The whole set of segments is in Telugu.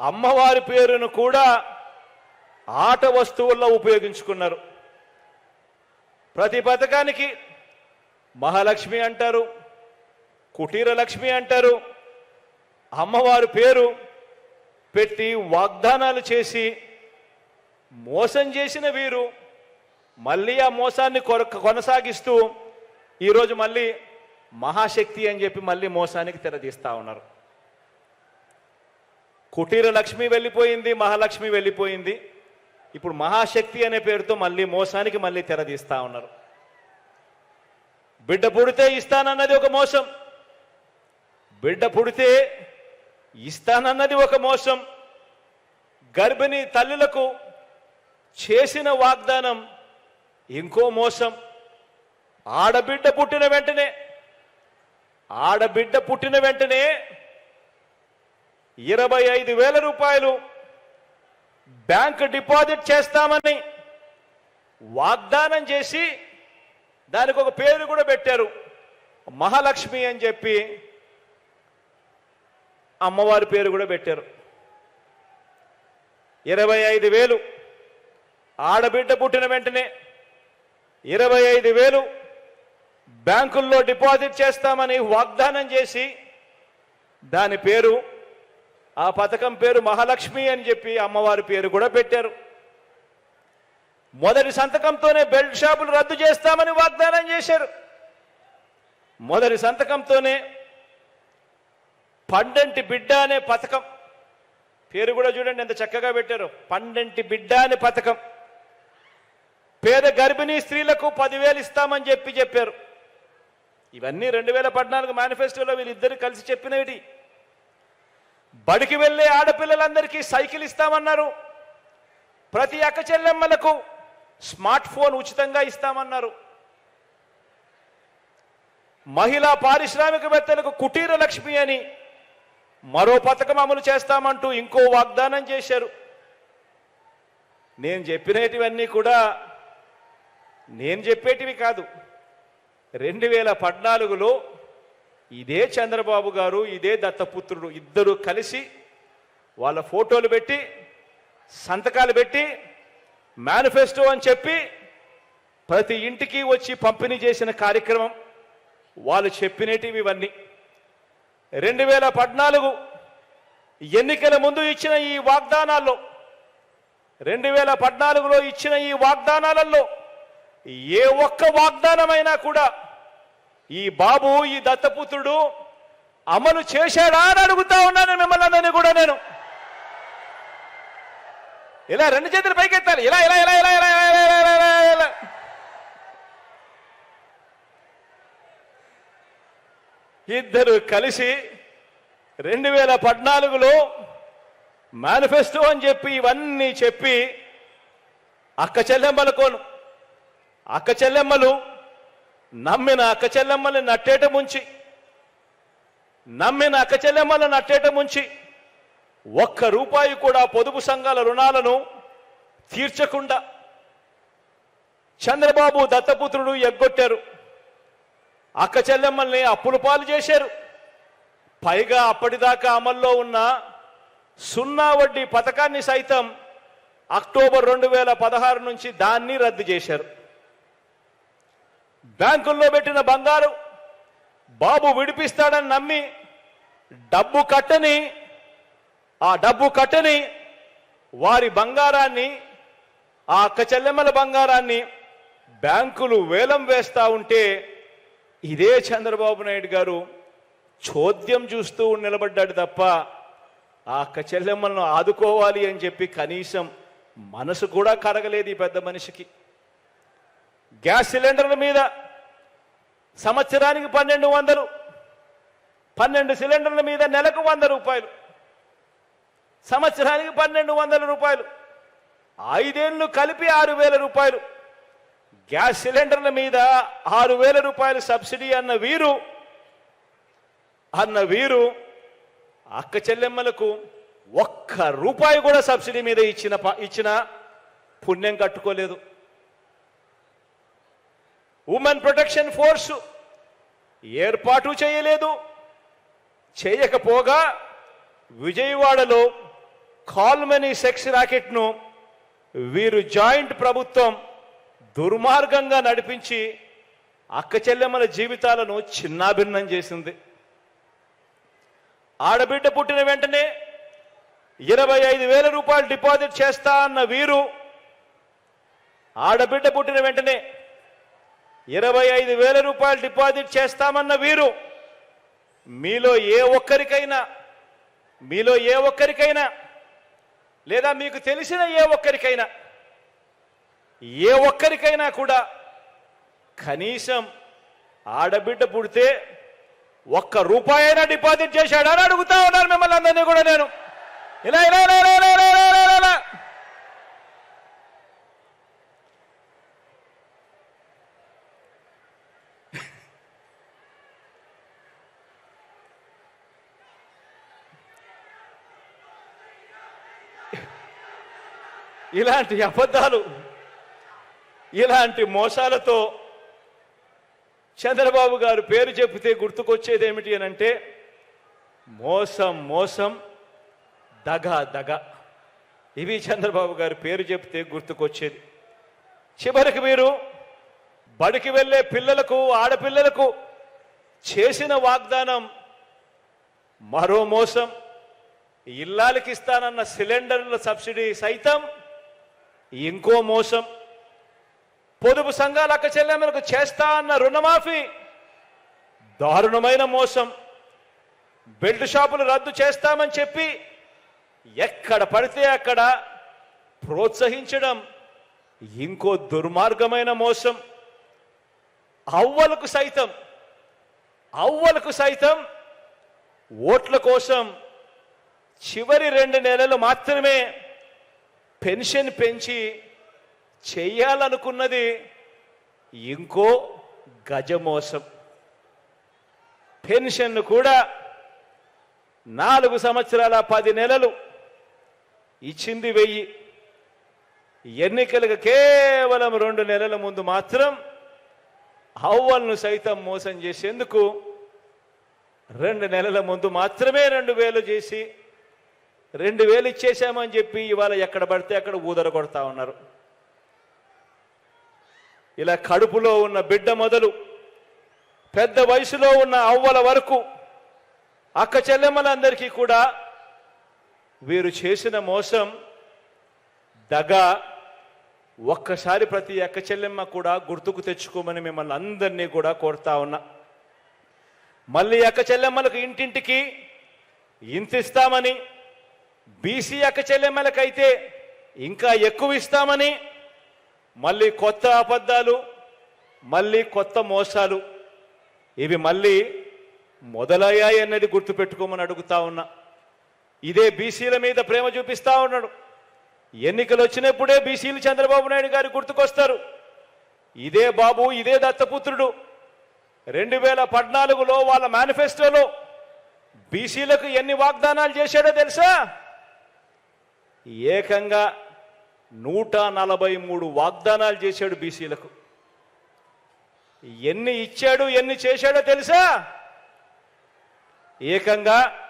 అమ్మవారి పేరును కూడా ఆట వస్తువుల్లో ఉపయోగించుకున్నారు. ప్రతి పథకానికి మహాలక్ష్మి అంటారు కుటీర లక్ష్మి అంటారు అమ్మవారి పేరు పెట్టి వాగ్దానాలు చేసి మోసం చేసిన వీరు మళ్ళీ ఆ మోసాన్ని కొర- కొనసాగిస్తూ ఈరోజు మళ్ళీ మహాశక్తి అని చెప్పి మళ్ళీ మోసానికి తెరదీస్తూ ఉన్నారు. కుటీర లక్ష్మి వెళ్ళిపోయింది మహాలక్ష్మి వెళ్ళిపోయింది. ఇప్పుడు మహాశక్తి అనే పేరుతో మళ్ళీ మోసానికి మళ్ళీ తెరదీస్తా ఉన్నారు. బిడ్డ పుడితే ఇస్తానన్నది ఒక మోసం. బిడ్డ పుడితే ఇస్తానన్నది ఒక మోసం. గర్భిణీ తల్లులకు చేసిన వాగ్దానం ఇంకో మోసం. ఆడబిడ్డ పుట్టిన వెంటనే ఆడబిడ్డ పుట్టిన వెంటనే ఇరవై ఐదు వేల రూపాయలు బ్యాంక్ డిపాజిట్ చేస్తామని వాగ్దానం చేసి దానికి ఒక పేరు కూడా పెట్టారు. మహాలక్ష్మి అని చెప్పి అమ్మవారి పేరు కూడా పెట్టారు. ఇరవై ఐదు వేలు ఆడబిడ్డ పుట్టిన వెంటనే ఇరవై ఐదు వేలు బ్యాంకుల్లో డిపాజిట్ చేస్తామని వాగ్దానం చేసి దాని పేరు ఆ పథకం పేరు మహాలక్ష్మి అని చెప్పి అమ్మవారి పేరు కూడా పెట్టారు. మొదటి సంతకంతోనే బెల్ట్ షాపులు రద్దు చేస్తామని వాగ్దానం చేశారు. మొదటి సంతకంతోనే పండంటి బిడ్డ అనే పథకం. పేరు కూడా చూడండి ఎంత చక్కగా పెట్టారు. పండంటి బిడ్డ అనే పథకం. పేద గర్భిణీ స్త్రీలకు పదివేలు ఇస్తామని చెప్పి చెప్పారు. ఇవన్నీ రెండు వేల పద్నాలుగు మేనిఫెస్టోలో వీళ్ళిద్దరు కలిసి చెప్పినవి బడికి వెళ్ళే ఆడపిల్లలందరికీ సైకిల్ ఇస్తామన్నారు. ప్రతి అక్క చెల్లెమ్మలకు స్మార్ట్ ఫోన్ ఉచితంగా ఇస్తామన్నారు. మహిళా పారిశ్రామికవేత్తలకు కుటీర లక్ష్మి అని మరో పథకం అమలు చేస్తామంటూ ఇంకో వాగ్దానం చేశారు. నేను చెప్పినటివన్నీ కూడా నేను చెప్పేటివి కాదు. రెండు వేల పద్నాలుగులో ఇదే చంద్రబాబు గారు ఇదే దత్తపుత్రుడు ఇద్దరు కలిసి వాళ్ళ ఫోటోలు పెట్టి సంతకాలు పెట్టి మేనిఫెస్టో అని చెప్పి ప్రతి ఇంటికి వచ్చి పంపిణీ చేసిన కార్యక్రమం. వాళ్ళు చెప్పినటివి ఇవన్నీ. రెండు వేల పద్నాలుగు ఎన్నికల ముందు ఇచ్చిన ఈ వాగ్దానాల్లో రెండు వేల పద్నాలుగులో ఇచ్చిన ఈ వాగ్దానాలలో ఏ ఒక్క వాగ్దానమైనా కూడా ఈ బాబు ఈ దత్తపుత్రుడు అమలు చేశాడా అని అడుగుతా ఉన్నాను మిమ్మల్ని అందరినీ కూడా నేను. ఇలా రెండు చేతులు పైకెత్తాలి. ఇలా ఇలా ఇలా ఇలా ఇలా ఇలా ఇలా ఇలా ఇలా ఇలా. ఇద్దరు కలిసి రెండు వేల పద్నాలుగులో మేనిఫెస్టో అని చెప్పి ఇవన్నీ చెప్పి అక్క చెల్లెమ్మలు కోను. అక్క చెల్లెమ్మలు నమ్మిన అక్క చెల్లెమ్మల్ని నట్టేట ముంచి నమ్మిన అక్కచెల్లమ్మలని నట్టేట ముంచి ఒక్క రూపాయి కూడా పొదుపు సంఘాల రుణాలను తీర్చకుండా చంద్రబాబు దత్తపుత్రుడు ఎగ్గొట్టారు. అక్క చెల్లెమ్మల్ని అప్పులు పాలు చేశారు. పైగా అప్పటిదాకా అమల్లో ఉన్న సున్నా వడ్డీ పథకాన్ని సైతం అక్టోబర్ రెండు వేల పదహారు నుంచి దాన్ని రద్దు చేశారు. బ్యాంకుల్లో పెట్టిన బంగారు బాబు విడిపిస్తాడని నమ్మి డబ్బు కట్టని ఆ డబ్బు కట్టని వారి బంగారాన్ని ఆ అక్క చెల్లెమ్మల బంగారాన్ని బ్యాంకులు వేలం వేస్తా ఉంటే ఇదే చంద్రబాబు నాయుడు గారు చోద్యం చూస్తూ నిలబడ్డాడు తప్ప ఆ అక్క చెల్లెమ్మలను ఆదుకోవాలి అని చెప్పి కనీసం మనసు కూడా కరగలేదు ఈ పెద్ద మనిషికి. గ్యాస్ సిలిండర్ల మీద సంవత్సరానికి పన్నెండు వందలు పన్నెండు సిలిండర్ల మీద నెలకు వంద రూపాయలు సంవత్సరానికి పన్నెండు వందల రూపాయలు ఐదేళ్ళు కలిపి ఆరు వేల రూపాయలు. గ్యాస్ సిలిండర్ల మీద ఆరు వేల రూపాయలు సబ్సిడీ అన్న వీరు అన్న వీరు అక్క చెల్లెమ్మలకు ఒక్క రూపాయి కూడా సబ్సిడీ మీద ఇచ్చిన ప- ఇచ్చిన పుణ్యం కట్టుకోలేదు. ఉమెన్ ప్రొటెక్షన్ ఫోర్సు ఏర్పాటు చేయలేదు. చేయకపోగా విజయవాడలో కాల్మనీ సెక్స్ ర్యాకెట్ను వీరు జాయింట్ ప్రభుత్వం దుర్మార్గంగా నడిపించి అక్క చెల్లెమ్మల జీవితాలను చిన్నాభిన్నం చేసింది. ఆడబిడ్డ పుట్టిన వెంటనే ఇరవై ఐదు వేల రూపాయలు డిపాజిట్ చేస్తా అన్న వీరు ఆడబిడ్డ పుట్టిన వెంటనే ఇరవై ఐదు వేల రూపాయలు డిపాజిట్ చేస్తామన్న వీరు. మీలో ఏ ఒక్కరికైనా మీలో ఏ ఒక్కరికైనా లేదా మీకు తెలిసిన ఏ ఒక్కరికైనా ఏ ఒక్కరికైనా కూడా కనీసం ఆడబిడ్డ పుడితే ఒక్క రూపాయైనా డిపాజిట్ చేశాడా అని అడుగుతా ఉన్నాను మిమ్మల్ని అందరినీ కూడా నేను. ఇలా ఇలా ఇలా ఇలా ఇలాంటి అబద్ధాలు ఇలాంటి మోసాలతో చంద్రబాబు గారు పేరు చెప్తే గుర్తుకొచ్చేది ఏమిటి అని అంటే మోసం మోసం దగ దగ. ఇవి చంద్రబాబు గారు పేరు చెప్తే గుర్తుకొచ్చేది. చివరికి మీరు బడికి వెళ్ళే పిల్లలకు ఆడపిల్లలకు చేసిన వాగ్దానం మరో మోసం ఇల్లాలకి ఇస్తానన్న సిలిండర్ల సబ్సిడీ సైతం ఇంకో మోసం. పొదుపు సంఘాల అక్క చెల్లెమ్మలకు చేస్తా అన్న రుణమాఫీ. దారుణమైన మోసం. బెల్ట్ షాపులు రద్దు చేస్తామని చెప్పి ఎక్కడ పడితే అక్కడ ప్రోత్సహించడం ఇంకో దుర్మార్గమైన మోసం. అవ్వలకు సైతం అవ్వలకు సైతం ఓట్ల కోసం చివరి రెండు నెలలు మాత్రమే పెన్షన్ పెంచి చేయాలనుకున్నది ఇంకో గజమోసం. పెన్షన్ను కూడా నాలుగు సంవత్సరాల పది నెలలు ఇచ్చింది వెయ్యి. ఎన్నికలకు కేవలం రెండు నెలల ముందు మాత్రం అవ్వలను సైతం మోసం చేసేందుకు రెండు నెలల ముందు మాత్రమే రెండు వేలు చేసి రెండు వేలు ఇచ్చేసామని చెప్పి ఇవాళ ఎక్కడ పడితే అక్కడ ఊదర కొడతా ఉన్నారు. ఇలా కడుపులో ఉన్న బిడ్డ మొదలు పెద్ద వయసులో ఉన్న అవ్వల వరకు అక్క చెల్లెమ్మలందరికీ కూడా వీరు చేసిన మోసం దగ ఒక్కసారి ప్రతి అక్క చెల్లెమ్మ కూడా గుర్తుకు తెచ్చుకోమని మిమ్మల్ని అందరినీ కూడా కోరుతా ఉన్నా. మళ్ళీ అక్క చెల్లెమ్మలకు ఇంటింటికి ఇంతిస్తామని బీసీ అక్క చెల్లెమ్మలకైతే ఇంకా ఎక్కువ ఇస్తామని మళ్ళీ కొత్త అబద్ధాలు మళ్ళీ కొత్త మోసాలు ఇవి మళ్ళీ మొదలయ్యాయి అన్నది గుర్తుపెట్టుకోమని అడుగుతా ఉన్నా. ఇదే బీసీల మీద ప్రేమ చూపిస్తా ఉన్నాడు. ఎన్నికలు వచ్చినప్పుడే బీసీలు చంద్రబాబు నాయుడు గారు గుర్తుకొస్తారు. ఇదే బాబు ఇదే దత్తపుత్రుడు. రెండు వేల పద్నాలుగులో వాళ్ళ మేనిఫెస్టోలో బీసీలకు ఎన్ని వాగ్దానాలు చేశాడో తెలుసా? ఏకంగా నూట నలభై మూడు వాగ్దానాలు చేశాడు బీసీలకు. ఎన్ని ఇచ్చాడు ఎన్ని చేశాడో తెలుసా? ఏకంగా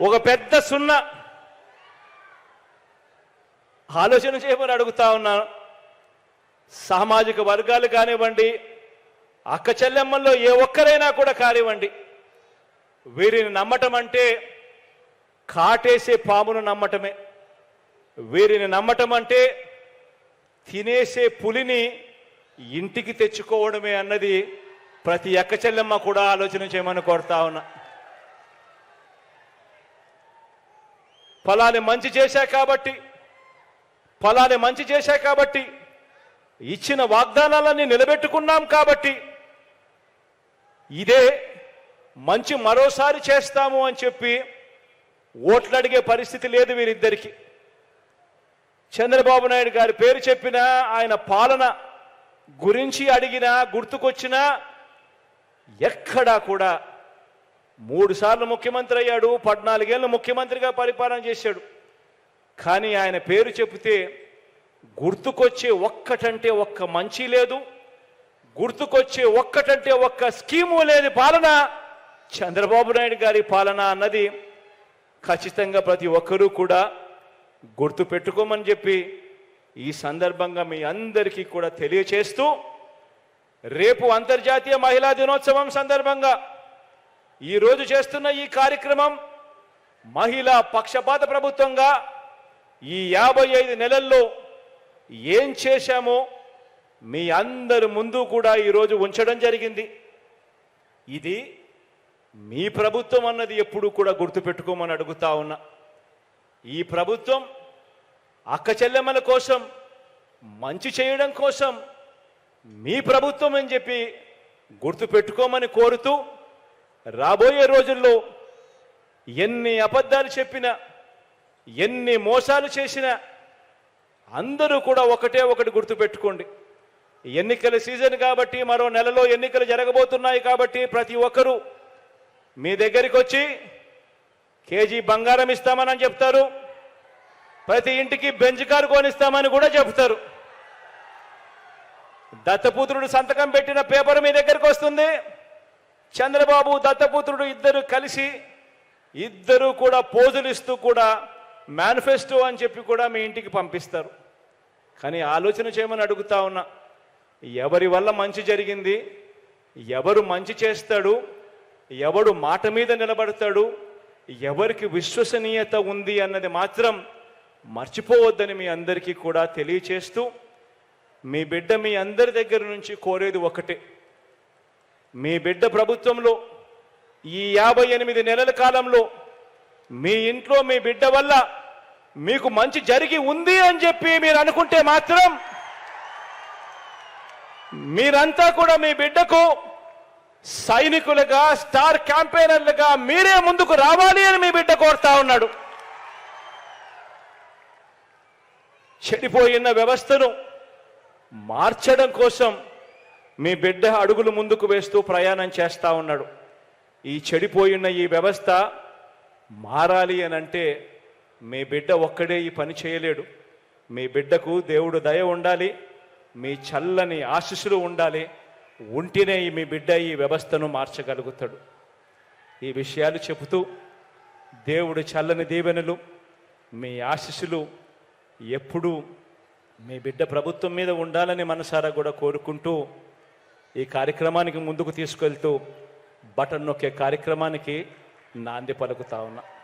ఒక పెద్ద సున్నా. ఆలోచన చేయమని అడుగుతా ఉన్నాను సామాజిక వర్గాలు కానివ్వండి అక్క చెల్లెమ్మల్లో ఏ ఒక్కరైనా కూడా కానివ్వండి. వీరిని నమ్మటం అంటే కాటేసే పామును నమ్మటమే. వీరిని నమ్మటం అంటే తినేసే పులిని ఇంటికి తెచ్చుకోవడమే అన్నది ప్రతి ఎక్క చెల్లెమ్మ కూడా ఆలోచన చేయమని కోరుతా ఉన్నా. ఫలాన్ని మంచి చేశా కాబట్టి ఫలాన్ని మంచి చేశా కాబట్టి ఇచ్చిన వాగ్దానాలన్నీ నిలబెట్టుకున్నాం కాబట్టి ఇదే మంచి మరోసారి చేస్తాము అని చెప్పి ఓట్లు అడిగే పరిస్థితి లేదు వీరిద్దరికి. చంద్రబాబు నాయుడు గారి పేరు చెప్పినా ఆయన పాలన గురించి అడిగినా గుర్తుకొచ్చినా ఎక్కడా కూడా మూడుసార్లు ముఖ్యమంత్రి అయ్యాడు పద్నాలుగేళ్ళు ముఖ్యమంత్రిగా పరిపాలన చేశాడు. కానీ ఆయన పేరు చెబితే గుర్తుకొచ్చే ఒక్కటంటే ఒక్క మంచి లేదు గుర్తుకొచ్చే ఒక్కటంటే ఒక్క స్కీము లేని పాలన చంద్రబాబు నాయుడు గారి పాలన అన్నది ఖచ్చితంగా ప్రతి ఒక్కరూ కూడా గుర్తు పెట్టుకోమని చెప్పి ఈ సందర్భంగా మీ అందరికీ కూడా తెలియచేస్తూ రేపు అంతర్జాతీయ మహిళా దినోత్సవం సందర్భంగా ఈరోజు చేస్తున్న ఈ కార్యక్రమం మహిళా పక్షపాత ప్రభుత్వంగా ఈ యాభై ఐదు నెలల్లో ఏం చేశామో మీ అందరి ముందు కూడా ఈరోజు ఉంచడం జరిగింది. ఇది మీ ప్రభుత్వం అన్నది ఎప్పుడు కూడా గుర్తుపెట్టుకోమని అడుగుతా ఉన్నా. ఈ ప్రభుత్వం అక్క చెల్లెమ్మల కోసం మంచి చేయడం కోసం మీ ప్రభుత్వం అని చెప్పి గుర్తుపెట్టుకోమని కోరుతూ రాబోయే రోజుల్లో ఎన్ని అబద్ధాలు చెప్పినా ఎన్ని మోసాలు చేసినా అందరూ కూడా ఒకటే ఒకటి గుర్తుపెట్టుకోండి. ఎన్నికల సీజన్ కాబట్టి మరో నెలలో ఎన్నికలు జరగబోతున్నాయి కాబట్టి ప్రతి ఒక్కరూ మీ దగ్గరికి వచ్చి కేజీ బంగారం ఇస్తామని చెప్తారు. ప్రతి ఇంటికి బెంచ్ కారు కొనిస్తామని కూడా చెప్తారు దత్తపుత్రుడు సంతకం పెట్టిన పేపర్ మీ దగ్గరికి వస్తుంది. చంద్రబాబు దత్తపుత్రుడు ఇద్దరు కలిసి ఇద్దరు కూడా పోజులు ఇస్తూ కూడా మేనిఫెస్టో అని చెప్పి కూడా మీ ఇంటికి పంపిస్తారు. కానీ ఆలోచన చేయమని అడుగుతా ఉన్నా ఎవరి వల్ల మంచి జరిగింది? ఎవరు మంచి చేస్తాడు? ఎవడు మాట మీద నిలబడతాడు ఎవరికి విశ్వసనీయత ఉంది అన్నది మాత్రం మర్చిపోవద్దని మీ అందరికీ కూడా తెలియచేస్తూ మీ బిడ్డ మీ అందరి దగ్గర నుంచి కోరేది ఒకటే. మీ బిడ్డ ప్రభుత్వంలో ఈ యాభై ఎనిమిది నెలల కాలంలో మీ ఇంట్లో మీ బిడ్డ వల్ల మీకు మంచి జరిగి ఉంది అని చెప్పి మీరు అనుకుంటే మాత్రం మీరంతా కూడా మీ బిడ్డకు సైనికులుగా స్టార్ క్యాంపెయినర్లుగా మీరే ముందుకు రావాలి అని మీ బిడ్డ కోరుతా ఉన్నాడు. చెడిపోయిన వ్యవస్థను మార్చడం కోసం మీ బిడ్డ అడుగులు ముందుకు వేస్తూ ప్రయాణం చేస్తూ ఉన్నాడు. ఈ చెడిపోయిన ఈ వ్యవస్థ మారాలి అని అంటే మీ బిడ్డ ఒక్కడే ఈ పని చేయలేడు. మీ బిడ్డకు దేవుడు దయ ఉండాలి. మీ చల్లని ఆశీస్సులు ఉండాలి. ఉంటేనే మీ బిడ్డ ఈ వ్యవస్థను మార్చగలుగుతాడు. ఈ విషయాలు చెబుతూ దేవుడు చల్లని దీవెనలు మీ ఆశీస్సులు ఎప్పుడూ మీ బిడ్డ ప్రభుత్వం మీద ఉండాలని మనసారా కూడా కోరుకుంటూ ఈ కార్యక్రమానికి ముందుకు తీసుకెళ్తూ బటన్ నొక్కే కార్యక్రమానికి నాంది పలుకుతా ఉన్నా.